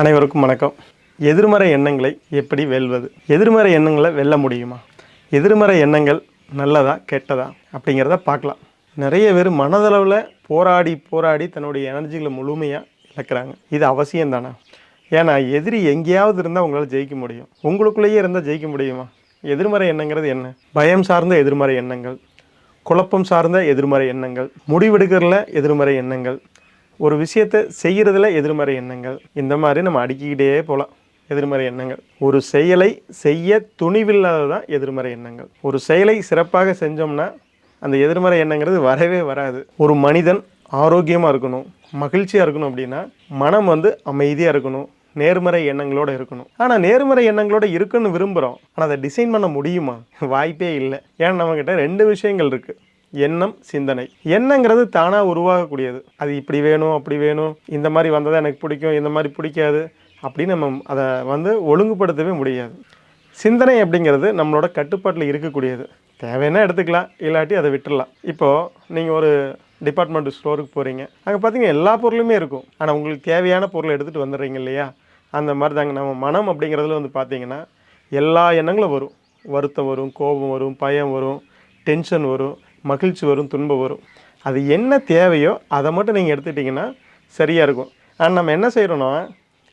அனைவருக்கும் வணக்கம். எதிர்மறை எண்ணங்களை எப்படி வெல்வது? எதிர்மறை எண்ணங்களை வெல்ல முடியுமா? எதிர்மறை எண்ணங்கள் நல்லதா கெட்டதா அப்படிங்கிறத பார்க்கலாம். நிறைய பேர் மனதளவில் போராடி போராடி தன்னுடைய எனர்ஜிகளை முழுமையாக இழக்கிறாங்க. இது அவசியம் தானே? ஏன்னா எதிரி எங்கேயாவது இருந்தால் உங்களால் ஜெயிக்க முடியும். உங்களுக்குள்ளேயே இருந்தால் ஜெயிக்க முடியுமா? எதிர்மறை எண்ணங்கிறது என்ன? பயம் சார்ந்த எதிர்மறை எண்ணங்கள் குழப்பம் சார்ந்த எதிர்மறை எண்ணங்கள் முடிவெடுக்கிறதுல எதிர்மறை எண்ணங்கள் ஒரு விஷயத்தை செய்கிறதுல எதிர்மறை எண்ணங்கள். இந்த மாதிரி நம்ம அடுக்கிக்கிட்டே போகலாம் எதிர்மறை எண்ணங்கள். ஒரு செயலை செய்ய துணிவில்லாதது தான் எதிர்மறை எண்ணங்கள். ஒரு செயலை சிறப்பாக செஞ்சோம்னா அந்த எதிர்மறை எண்ணங்கிறது வரவே வராது. ஒரு மனிதன் ஆரோக்கியமாக இருக்கணும் மகிழ்ச்சியாக இருக்கணும் அப்படின்னா மனம் வந்து அமைதியாக இருக்கணும் நேர்மறை எண்ணங்களோட இருக்கணும். ஆனால் நேர்மறை எண்ணங்களோட இருக்குன்னு விரும்புகிறோம் ஆனால் அதை டிசைன் பண்ண முடியுமா? வாய்ப்பே இல்லை. ஏன்னா நம்மக்கிட்ட ரெண்டு விஷயங்கள் இருக்குது எண்ணம் சிந்தனை. எண்ணங்கிறது தானாக உருவாகக்கூடியது. அது இப்படி வேணும் அப்படி வேணும் இந்த மாதிரி வந்ததை எனக்கு பிடிக்கும் இந்த மாதிரி பிடிக்காது அப்படின்னு நம்ம அதை வந்து ஒழுங்குபடுத்தவே முடியாது. சிந்தனை அப்படிங்கிறது நம்மளோட கட்டுப்பாட்டில் இருக்கக்கூடியது. தேவைன்னா எடுத்துக்கலாம் இல்லாட்டி அதை விட்டுடலாம் இப்போது நீங்கள் ஒரு டிபார்ட்மெண்ட் ஸ்டோருக்கு போகிறீங்க அங்கே பார்த்தீங்கன்னா எல்லா பொருளுமே இருக்கும். ஆனால் உங்களுக்கு தேவையான பொருளை எடுத்துகிட்டு வந்துடுறீங்க இல்லையா? அந்த மாதிரி தாங்க. நம்ம மனம் அப்படிங்கிறதுல வந்து பார்த்திங்கன்னா எல்லா எண்ணங்களும் வரும். வருத்தம் வரும் கோபம் வரும் பயம் வரும் டென்ஷன் வரும். மகிழ்ச்சி வரும் துன்பம் வரும். அது என்ன தேவையோ அதை மட்டும் நீங்கள் எடுத்துட்டிங்கன்னா சரியாக இருக்கும். ஆனால் நம்ம என்ன செய்கிறோன்னா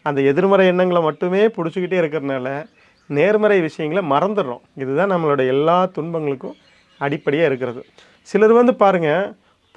அந்த எதிர்மறை எண்ணங்களை மட்டுமே பிடிச்சிக்கிட்டே இருக்கிறனால நேர்மறை விஷயங்களை மறந்துடுறோம். இதுதான் நம்மளோட எல்லா துன்பங்களுக்கும் அடிப்படையாக இருக்கிறது. சிலர் வந்து பாருங்கள்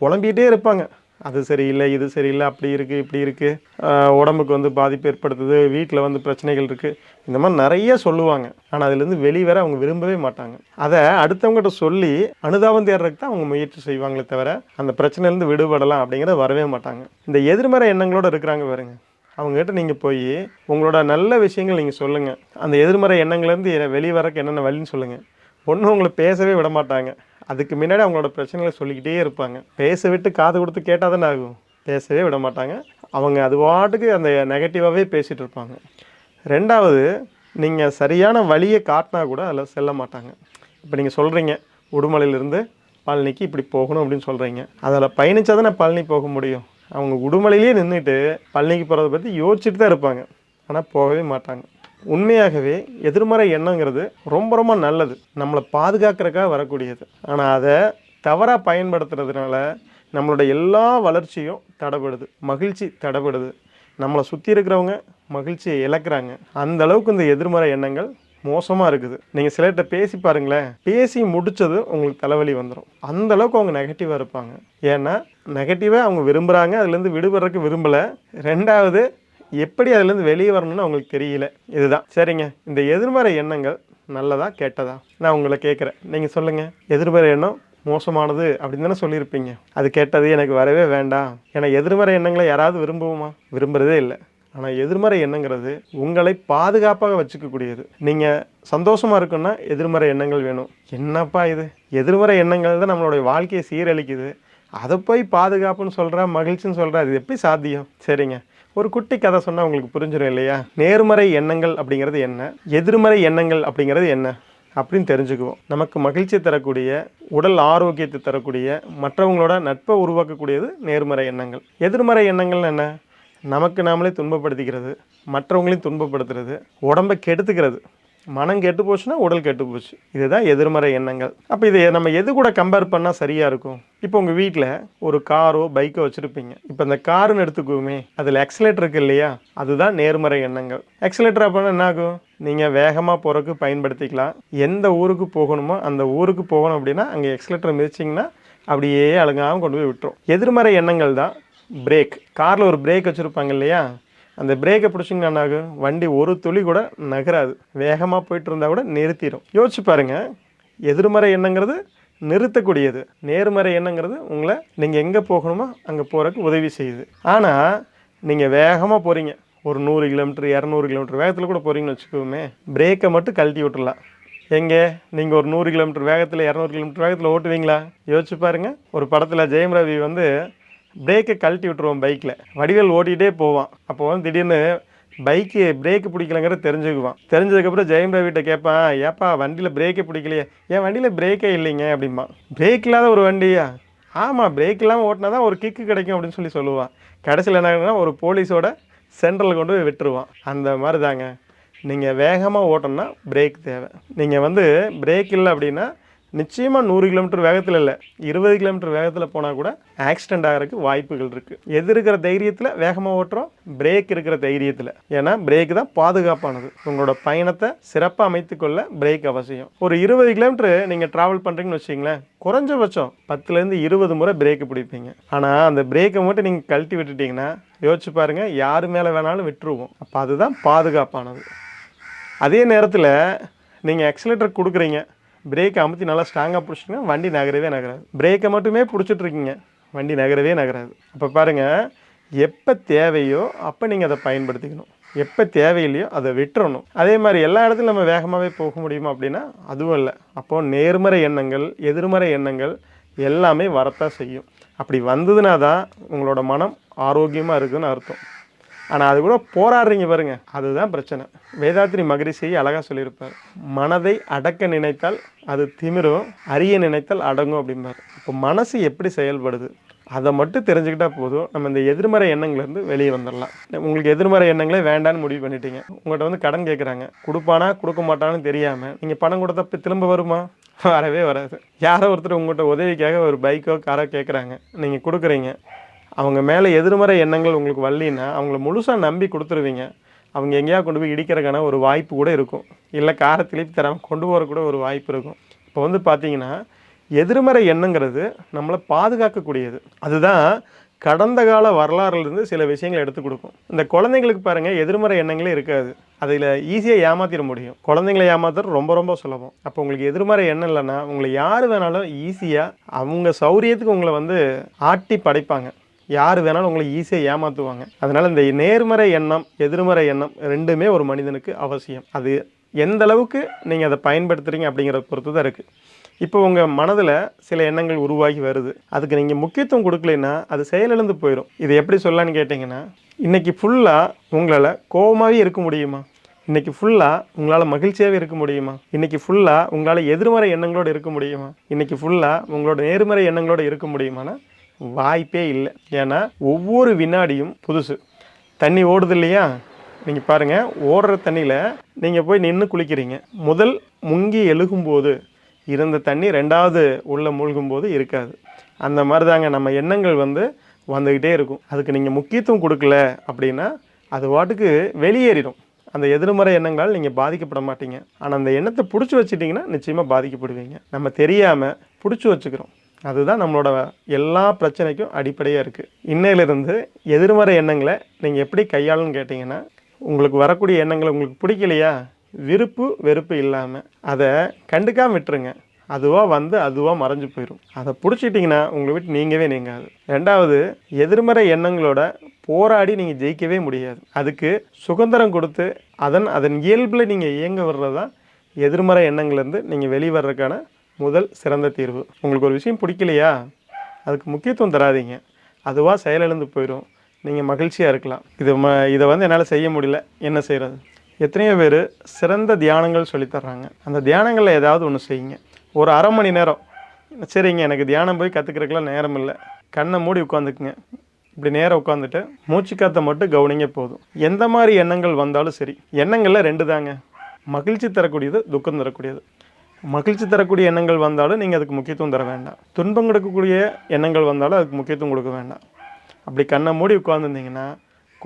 புலம்பிகிட்டே இருப்பாங்க. அது சரியில்லை இது சரியில்லை அப்படி இருக்குது இப்படி இருக்குது உடம்புக்கு வந்து பாதிப்பு ஏற்படுத்துது வீட்டில் வந்து பிரச்சனைகள் இருக்குது இந்த மாதிரி நிறைய சொல்லுவாங்க. ஆனால் அதுலேருந்து வெளிவர அவங்க விரும்பவே மாட்டாங்க. அதை அடுத்தவங்ககிட்ட சொல்லி அனுதாபம் தேடுறதுக்கு தான் அவங்க முயற்சி செய்வாங்களே தவிர அந்த பிரச்சனையிலேருந்து விடுபடலாம் அப்படிங்கிறத வரவே மாட்டாங்க. இந்த எதிர்மறை எண்ணங்களோடு இருக்கிறாங்க பாருங்க. அவங்ககிட்ட நீங்கள் போய் உங்களோட நல்ல விஷயங்கள் நீங்கள் சொல்லுங்கள் அந்த எதிர்மறை எண்ணங்கள்லேருந்து வெளியே வரக்கு என்னென்ன வழின்னு சொல்லுங்கள் ஒன்றும் உங்களை பேசவே விட மாட்டாங்க. அதுக்கு முன்னாடி அவங்களோட பிரச்சனைகளை சொல்லிக்கிட்டே இருப்பாங்க. பேச விட்டு காது கொடுத்து கேட்டால் தானே ஆகும். பேசவே விட மாட்டாங்க. அவங்க அது பாட்டுக்கு அந்த நெகட்டிவாகவே பேசிகிட்டு இருப்பாங்க. ரெண்டாவது நீங்கள் சரியான வழியை காட்டினா கூட அதில் செல்ல மாட்டாங்க. இப்போ நீங்கள் சொல்கிறீங்க உடுமலையிலேருந்து பழனிக்கு இப்படி போகணும் அப்படின்னு சொல்கிறீங்க அதில் பயணிச்சா தானே பழனி போக முடியும். அவங்க உடுமலையிலேயே நின்றுட்டு பழனிக்கு போகிறத பற்றி யோசிச்சுட்டு தான் இருப்பாங்க. ஆனால் போகவே மாட்டாங்க. உண்மையாகவே எதிர்மறை எண்ணங்கிறது ரொம்ப ரொம்ப நல்லது. நம்மளை பாதுகாக்கிறக்காக வரக்கூடியது. ஆனால் அதை தவறாக பயன்படுத்துறதுனால நம்மளோட எல்லா வளர்ச்சியும் தடைபடுது மகிழ்ச்சி தடைபடுது நம்மளை சுற்றி இருக்கிறவங்க மகிழ்ச்சியை இழக்கிறாங்க. அந்த அளவுக்கு இந்த எதிர்மறை எண்ணங்கள் மோசமாக இருக்குது. நீங்கள் சிலர்கிட்ட பேசி பாருங்களேன். பேசி முடித்தது உங்களுக்கு தலைவலி வந்துடும் அந்த அளவுக்கு அவங்க நெகட்டிவாக இருப்பாங்க. ஏன்னா நெகட்டிவாக அவங்க விரும்புகிறாங்க அதுலேருந்து விடுபடுறதுக்கு விரும்பலை. ரெண்டாவது எப்படி அதுலேருந்து வெளியே வரணும்னு அவங்களுக்கு தெரியல. இதுதான். சரிங்க. இந்த எதிர்மறை எண்ணங்கள் நல்லதா கெட்டதா? நான் உங்களை கேட்குறேன். நீங்கள் சொல்லுங்கள் எதிர்மறை எண்ணம் மோசமானது அப்படின்னு தானே சொல்லியிருப்பீங்க. அது கேட்டது எனக்கு வரவே வேண்டாம். ஏன்னா எதிர்மறை எண்ணங்களை யாராவது விரும்புவோமா? விரும்புகிறதே இல்லை. ஆனால் எதிர்மறை எண்ணங்கிறது உங்களை பாதுகாப்பாக வச்சுக்கக்கூடியது. நீங்கள் சந்தோஷமாக இருக்குன்னா எதிர்மறை எண்ணங்கள் வேணும். என்னப்பா இது? எதிர்மறை எண்ணங்கள் தான் நம்மளுடைய வாழ்க்கையை சீரழிக்குது. அதை போய் பாதுகாப்புன்னு சொல்கிறா மகிழ்ச்சின்னு சொல்கிறா அது எப்படி சாத்தியம்? சரிங்க. ஒரு குட்டி கதை சொன்னால் உங்களுக்கு புரிஞ்சிடும் இல்லையா? நேர்மறை எண்ணங்கள் அப்படிங்கிறது என்ன? எதிர்மறை எண்ணங்கள் அப்படிங்கிறது என்ன? அப்படின்னு தெரிஞ்சுக்குவோம். நமக்கு மகிழ்ச்சி தரக்கூடிய உடல் ஆரோக்கியத்தை தரக்கூடிய மற்றவங்களோட நட்பை உருவாக்கக்கூடியது நேர்மறை எண்ணங்கள். எதிர்மறை எண்ணங்கள் என்ன? நமக்கு நாமளே துன்பப்படுத்திக்கிறது மற்றவங்களையும் துன்பப்படுத்துறது உடம்பை கெடுத்துக்கிறது. மனம் கெட்டு போச்சுன்னா உடல் கெட்டு போச்சு. இதுதான் எதிர்மறை எண்ணங்கள். அப்போ இதை நம்ம எது கூட கம்பேர் பண்ணால் சரியாக இருக்கும்? இப்போ உங்கள் வீட்டில் ஒரு காரோ பைக்கோ வச்சுருப்பீங்க. இப்போ இந்த காருன்னு எடுத்துக்குவோமே அதில் எக்ஸலேட்டர் இருக்கு இல்லையா? அதுதான் நேர்மறை எண்ணங்கள். எக்ஸலேட்டர் அப்படின்னா என்ன ஆகும்? நீங்கள் வேகமாக போகிறதுக்கு பயன்படுத்திக்கலாம். எந்த ஊருக்கு போகணுமோ அந்த ஊருக்கு போகணும் அப்படின்னா அங்கே எக்ஸலேட்டர் மிதிச்சிங்கன்னா அப்படியே அழுங்காமல் கொண்டு போய் விட்டுரும். எதிர்மறை எண்ணங்கள் தான். பிரேக் காரில் ஒரு பிரேக் வச்சுருப்பாங்க இல்லையா? அந்த பிரேக்கை பிடிச்சிங்கன்னா என்ன ஆகும் வண்டி ஒரு துளி கூட நகராது. வேகமாக போயிட்டு இருந்தால் கூட நிறுத்திடும் யோசிச்சு பாருங்கள் எதிர்மறை எண்ணங்கிறது நிறுத்தக்கூடியது. நேர்மறை எண்ணங்கிறது உங்களை நீங்கள் எங்கே போகணுமோ அங்கே போகிறதுக்கு உதவி செய்யுது. ஆனால் நீங்கள் வேகமாக போகிறீங்க ஒரு நூறு கிலோமீட்டர் இரநூறு கிலோமீட்டர் வேகத்தில் கூட போகிறீங்கன்னு வச்சுக்கோமே. பிரேக்கை மட்டும் கழட்டி விட்டுடலாம் எங்கே? நீங்கள் ஒரு நூறு கிலோமீட்டர் வேகத்தில் இரநூறு கிலோமீட்டர் வேகத்தில் ஓட்டுவீங்களா? யோசிச்சு பாருங்கள் ஒரு படத்தில் ஜெயம் ரவி வந்து பிரேக்கை கழட்டி விட்டுருவோம் பைக்கில் வடிவேல் ஓட்டிகிட்டே போவான். அப்போ வந்து திடீர்னு பைக்கு பிரேக்கு பிடிக்கலங்கிறத தெரிஞ்சுக்குவான். தெரிஞ்சதுக்கப்புறம் ஜெயம் ரவிட்ட கேட்பான் ஏப்பா வண்டியில் பிரேக்கே பிடிக்கலையே. என் வண்டியில் பிரேக்கே இல்லைங்க. அப்படிம்பான். பிரேக் இல்லாத ஒரு வண்டியா? ஆமாம் பிரேக் இல்லாமல் ஓட்டினா தான் ஒரு கிக்கு கிடைக்கும் அப்படின்னு சொல்லி சொல்லுவான். கடைசியில் என்ன ஆகுதுன்னா ஒரு போலீஸோட சென்ட்ரலில் கொண்டு போய் விட்டுருவான். அந்த மாதிரி தாங்க நீங்கள் வேகமாக ஓட்டணும்னா பிரேக் தேவை. நீங்கள் வந்து பிரேக் இல்லை அப்படின்னா நிச்சயமாக நூறு கிலோமீட்டர் வேகத்தில் இல்லை. இருபது கிலோமீட்டர் வேகத்தில் போனால் கூட ஆக்சிடென்ட் ஆகிறதுக்கு வாய்ப்புகள் இருக்குது எது இருக்கிற தைரியத்தில் வேகமாக ஓட்டுறோம்? பிரேக் இருக்கிற தைரியத்தில். ஏன்னா பிரேக் தான் பாதுகாப்பானது. உங்களோட பயணத்தை சிறப்பாக அமைத்துக்கொள்ள பிரேக் அவசியம். ஒரு இருபது கிலோமீட்டர் நீங்கள் ட்ராவல் பண்ணுறீங்கன்னு வச்சிங்களேன் குறைஞ்சபட்சம் பத்துலேருந்து இருபது முறை பிரேக் பிடிப்பீங்க. ஆனால் அந்த பிரேக்கை மட்டும் நீங்கள் கழட்டி விட்டுட்டிங்கன்னா யோசிச்சு பாருங்கள் யார் மேலே வேணாலும் விட்டுருவோம். அப்போ அதுதான் பாதுகாப்பானது. அதே நேரத்தில் நீங்கள் எக்ஸலேட்டர் கொடுக்குறீங்க. பிரேக்கை அமுத்தி நல்லா ஸ்ட்ராங்காக பிடிச்சிங்கன்னா வண்டி நகரவே நகராது. பிரேக்கை மட்டுமே பிடிச்சிட்ருக்கீங்க வண்டி நகரவே நகராது. அப்போ பாருங்கள் எப்போ தேவையோ அப்போ நீங்கள் அதை பயன்படுத்திக்கணும். எப்போ தேவையில்லையோ அதை விட்டுறணும். அதே மாதிரி எல்லா இடத்துலையும் நம்ம வேகமாகவே போக முடியுமா அப்படின்னா அதுவும் இல்லை. அப்போது நேர்மறை எண்ணங்கள் எதிர்மறை எண்ணங்கள் எல்லாமே வரத்தான் செய்யும். அப்படி வந்ததுனா தான் உங்களோட மனம் ஆரோக்கியமாக இருக்குதுன்னு அர்த்தம். ஆனால் அது கூட போராடுறீங்க பாருங்க. அதுதான் பிரச்சனை. வேதாத்ரி மகரிஷியை அழகாக சொல்லியிருப்பார். மனதை அடக்க நினைத்தால் அது திமிரும் அறிய நினைத்தால் அடங்கும் அப்படிம்பார். இப்போ மனசு எப்படி செயல்படுது? அதை மட்டும் தெரிஞ்சுக்கிட்டா போதும். நம்ம இந்த எதிர்மறை எண்ணங்கள்லேருந்து வெளியே வந்துடலாம். உங்களுக்கு எதிர்மறை எண்ணங்களே வேண்டான்னு முடிவு பண்ணிட்டீங்க. உங்கள்கிட்ட வந்து கடன் கேட்குறாங்க. கொடுப்பானா கொடுக்க மாட்டான்னு தெரியாமல் நீங்கள் பணம் கொடுத்தப்ப திரும்ப வருமா? வரவே வராது. யாரோ ஒருத்தர் உங்கள்கிட்ட உதவிக்காக ஒரு பைக்கோ காரோ கேட்குறாங்க. நீங்கள் கொடுக்குறீங்க. அவங்க மேலே எதிர்மறை எண்ணங்கள் உங்களுக்கு வரலின்னா அவங்கள முழுசாக நம்பி கொடுத்துருவீங்க. அவங்க எங்கேயா கொண்டு போய் இடிக்கிறக்கான ஒரு வாய்ப்பு கூட இருக்கும். இல்லை காரை திருப்பி தராமல் கொண்டு போகிற கூட ஒரு வாய்ப்பு இருக்கும். இப்போ வந்து பார்த்தீங்கன்னா எதிர்மறை எண்ணங்கிறது நம்மளை பாதுகாக்கக்கூடியது. அதுதான் கடந்த கால வரலாறுலேருந்து சில விஷயங்களை எடுத்து கொடுக்கும். இந்த குழந்தைங்களுக்கு பாருங்கள் எதிர்மறை எண்ணங்களே இருக்காது. அதில் ஈஸியாக ஏமாற்றிட முடியும். குழந்தைங்களை ஏமாத்துறது ரொம்ப ரொம்ப சுலபம். அப்போ உங்களுக்கு எதிர்மறை எண்ணம் இல்லைன்னா உங்களை யார் வேணாலும் ஈஸியாக அவங்க சௌரியத்துக்கு உங்களை வந்து ஆட்டி படைப்பாங்க. யார் வேணாலும் உங்களை ஈஸியாக ஏமாற்றுவாங்க அதனால் இந்த நேர்மறை எண்ணம் எதிர்மறை எண்ணம் ரெண்டுமே ஒரு மனிதனுக்கு அவசியம். அது எந்த அளவுக்கு நீங்கள் அதை பயன்படுத்துகிறீங்க அப்படிங்கிறத பொறுத்து தான் இருக்குது இப்போ உங்கள் மனதில் சில எண்ணங்கள் உருவாகி வருது. அதுக்கு நீங்கள் முக்கியத்துவம் கொடுக்கலைன்னா அது செயலிழந்து போயிடும் இது எப்படி சொல்லலான்னு கேட்டிங்கன்னா இன்றைக்கி ஃபுல்லாக உங்களால் கோபமாகவே இருக்க முடியுமா? இன்றைக்கி ஃபுல்லாக உங்களால் மகிழ்ச்சியாகவே இருக்க முடியுமா? இன்றைக்கி ஃபுல்லாக உங்களால் எதிர்மறை எண்ணங்களோடு இருக்க முடியுமா? இன்றைக்கி ஃபுல்லாக உங்களோட நேர்மறை எண்ணங்களோடு இருக்க முடியுமானா வாய்ப்பே இல்லை. ஏன்னா ஒவ்வொரு வினாடியும் புதுசு. தண்ணி ஓடுது இல்லையா? நீங்கள் பாருங்கள் ஓடுற தண்ணியில் நீங்கள் போய் நின்று குளிக்கிறீங்க. முதல் முங்கி எழுகும்போது இருந்த தண்ணி ரெண்டாவது உள்ளே மூழ்கும்போது இருக்காது. அந்த மாதிரி தாங்க நம்ம எண்ணங்கள் வந்து வந்துக்கிட்டே இருக்கும். அதுக்கு நீங்கள் முக்கியத்துவம் கொடுக்கல அப்படின்னா அது வாட்டுக்கு வெளியேறிடும். அந்த எதிர்மறை எண்ணங்களால் நீங்கள் பாதிக்கப்பட மாட்டீங்க. ஆனால் அந்த எண்ணத்தை பிடிச்சி வச்சிட்டிங்கன்னா நிச்சயமாக பாதிக்கப்படுவீங்க. நம்ம தெரியாமல் பிடிச்சி வச்சுக்கிறோம். அதுதான் நம்மளோட எல்லா பிரச்சனைக்கும் அடிப்படையாக இருக்குது இன்னையிலிருந்து எதிர்மறை எண்ணங்களை நீங்கள் எப்படி கையாளுன்னு கேட்டிங்கன்னா உங்களுக்கு வரக்கூடிய எண்ணங்களை உங்களுக்கு பிடிக்கலையா? விருப்பு வெறுப்பு இல்லாமல் அதை கண்டுக்காம விட்டுருங்க. அதுவாக வந்து அதுவாக மறைஞ்சு போயிடும் அதை பிடிச்சிட்டிங்கன்னா உங்களை விட்டு நீங்கவே நீங்காது. ரெண்டாவது எதிர்மறை எண்ணங்களோட போராடி நீங்கள் ஜெயிக்கவே முடியாது. அதுக்கு சுதந்திரம் கொடுத்து அதன் அதன் இயல்பில் நீங்கள் இயங்க விடுறது தான் எதிர்மறை எண்ணங்கள்லேருந்து நீங்கள் வெளிவரதுக்கான முதல் சிறந்த தீர்வு. உங்களுக்கு ஒரு விஷயம் பிடிக்கலையா? அதுக்கு முக்கியத்துவம் தராதீங்க. அதுவாக செயலிழந்து போயிடும் நீங்கள் மகிழ்ச்சியாக இருக்கலாம். இது ம இதை வந்து என்னால் செய்ய முடியல. என்ன செய்கிறது எத்தனையோ பேர் சிறந்த தியானங்கள் சொல்லித் தர்றாங்க. அந்த தியானங்களில் ஏதாவது ஒன்று செய்யுங்க. ஒரு அரை மணி நேரம். சரிங்க எனக்கு தியானம் போய் கற்றுக்கிறதுக்கெலாம் நேரம் இல்லை. கண்ணை மூடி உட்காந்துக்குங்க. இப்படி நேரம் உட்காந்துட்டு மூச்சு காற்றை மட்டும் கவனிங்க போதும். எந்த மாதிரி எண்ணங்கள் வந்தாலும் சரி. எண்ணங்களில் ரெண்டு தாங்க. மகிழ்ச்சி தரக்கூடியது துக்கம் தரக்கூடியது. மகிழ்ச்சி தரக்கூடிய எண்ணங்கள் வந்தாலும் நீங்கள் அதுக்கு முக்கியத்துவம் தர வேண்டாம். துன்பம் கொடுக்கக்கூடிய எண்ணங்கள் வந்தாலும் அதுக்கு முக்கியத்துவம் கொடுக்க வேண்டாம். அப்படி கண்ணை மூடி உட்காந்துருந்தீங்கன்னா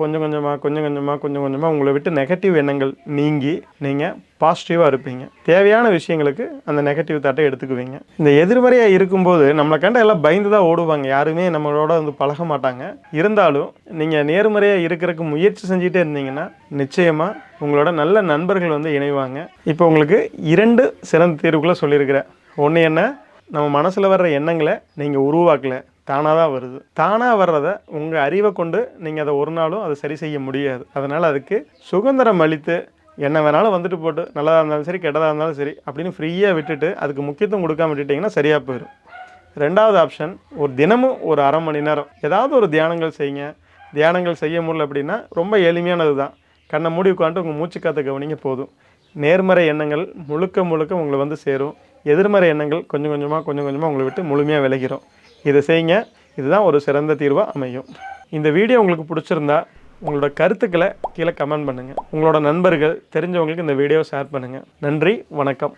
கொஞ்சம் கொஞ்சமாக கொஞ்சம் கொஞ்சமாக கொஞ்சம் கொஞ்சமாக உங்களை விட்டு நெகட்டிவ் எண்ணங்கள் நீங்கி நீங்கள் பாசிட்டிவாக இருப்பீங்க. தேவையான விஷயங்களுக்கு அந்த நெகட்டிவ் தாட்டை எடுத்துக்குவீங்க. இந்த எதிர்மறையாக இருக்கும்போது நம்மளை கண்ட எல்லாம் பயந்து தான் ஓடுவாங்க. யாருமே நம்மளோட வந்து பழக மாட்டாங்க. இருந்தாலும் நீங்கள் நேர்மறையாக இருக்கிறதுக்கு முயற்சி செஞ்சுட்டே இருந்தீங்கன்னா நிச்சயமாக உங்களோட நல்ல நண்பர்கள் வந்து இணைவாங்க. இப்போ உங்களுக்கு இரண்டு சிறந்த தீர்வுகளை சொல்லியிருக்கிறேன். ஒன்று என்ன? நம்ம மனசில் வர்ற எண்ணங்களை நீங்கள் உருவாக்கலை. தானாக தான் வருது. தானாக வர்றதை உங்கள் அறிவை கொண்டு நீங்கள் அதை ஒரு நாளும் அதை சரி செய்ய முடியாது. அதனால் அதுக்கு சுதந்திரம் அளித்து என்ன வேணாலும் வந்துட்டு போட்டு நல்லதாக இருந்தாலும் சரி கெட்டதாக இருந்தாலும் சரி அப்படின்னு ஃப்ரீயாக விட்டுட்டு அதுக்கு முக்கியத்துவம் கொடுக்காம விட்டுட்டிங்கன்னா சரியாக போயிடும் ரெண்டாவது ஆப்ஷன் ஒரு தினமும் ஒரு அரை மணி நேரம் ஏதாவது ஒரு தியானங்கள் செய்யுங்க. தியானங்கள் செய்ய முடியல அப்படின்னா ரொம்ப எளிமையானது தான். கண்ணை மூடி உட்காந்துட்டு உங்கள் மூச்சு காற்றை கவனிங்க போதும். நேர்மறை எண்ணங்கள் முழுக்க முழுக்க உங்களை வந்து சேரும். எதிர்மறை எண்ணங்கள் கொஞ்சம் கொஞ்சமாக கொஞ்சம் கொஞ்சமாக உங்களை விட்டு முழுமையாக விளைகிறோம் இதை செய்யுங்க. இதுதான் ஒரு சிறந்த தீர்வாக அமையும். இந்த வீடியோ உங்களுக்கு பிடிச்சிருந்தா உங்களோட கருத்துக்களை கீழே கமெண்ட் பண்ணுங்கள் உங்களோட நண்பர்கள் தெரிஞ்சவங்களுக்கு இந்த வீடியோ ஷேர் பண்ணுங்கள் நன்றி வணக்கம்.